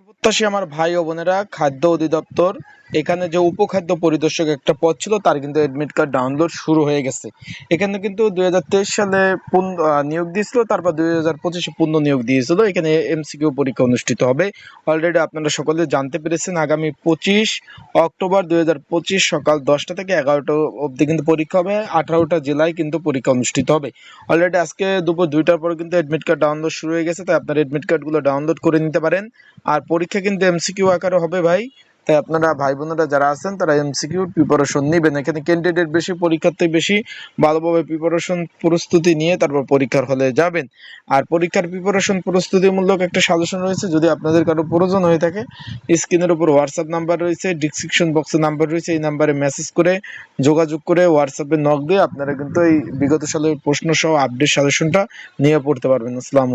প্রত্যাশী আমার ভাই ও বোনেরা খাদ্য অধিদপ্তর এখানে যে উপখাদ্য পরিদর্শক একটা পদ ছিল, তার কিন্তু অ্যাডমিট কার্ড ডাউনলোড শুরু হয়ে গেছে। এখানে কিন্তু দুই হাজার তেইশ সালে নিয়োগ দিয়েছিল, তারপর দুই হাজার পঁচিশে পূর্ণ নিয়োগ দিয়েছিল। এখানে এমসিকিউ পরীক্ষা অনুষ্ঠিত হবে। অলরেডি আপনারা সকলে জানতে পেরেছেন, আগামী পঁচিশ অক্টোবর দুই হাজার পঁচিশ সকাল দশটা থেকে এগারোটা অবধি কিন্তু পরীক্ষা হবে। আঠারোটা জেলায় কিন্তু পরীক্ষা অনুষ্ঠিত হবে। অলরেডি আজকে দুপুর দুইটার পর কিন্তু অ্যাডমিট কার্ড ডাউনলোড শুরু হয়ে গেছে, তাই আপনার অ্যাডমিট কার্ডগুলো ডাউনলোড করে নিতে পারেন। আর পরীক্ষা কিন্তু এমসিকিউ আকারে হবে ভাই। আপনারা ভাই বোনেরা যারা আছেন, তারা এমসিকিউ প্রিপারেশন নেবেন। এখানে ক্যান্ডিডেট বেশি, পরীক্ষার্থী বেশি, ভালোভাবে প্রিপারেশন প্রস্তুতি নিয়ে তারপর পরীক্ষার হলে যাবেন। আর পরীক্ষার প্রিপারেশন প্রস্তুতিমূলক একটা সাজেশন রয়েছে, যদি আপনাদের কারও প্রয়োজন হয়ে থাকে, স্ক্রিনের উপর হোয়াটসঅ্যাপ নাম্বার রয়েছে ডিসক্রিপশন বক্সে নাম্বার রয়েছে, এই নাম্বারে মেসেজ করে, যোগাযোগ করে হোয়াটসঅ্যাপে নক দিয়ে আপনারা কিন্তু এই বিগত সালের প্রশ্ন সহ আপডেট সাজেশনটা নিয়ে পড়তে পারবেন। আসসালাম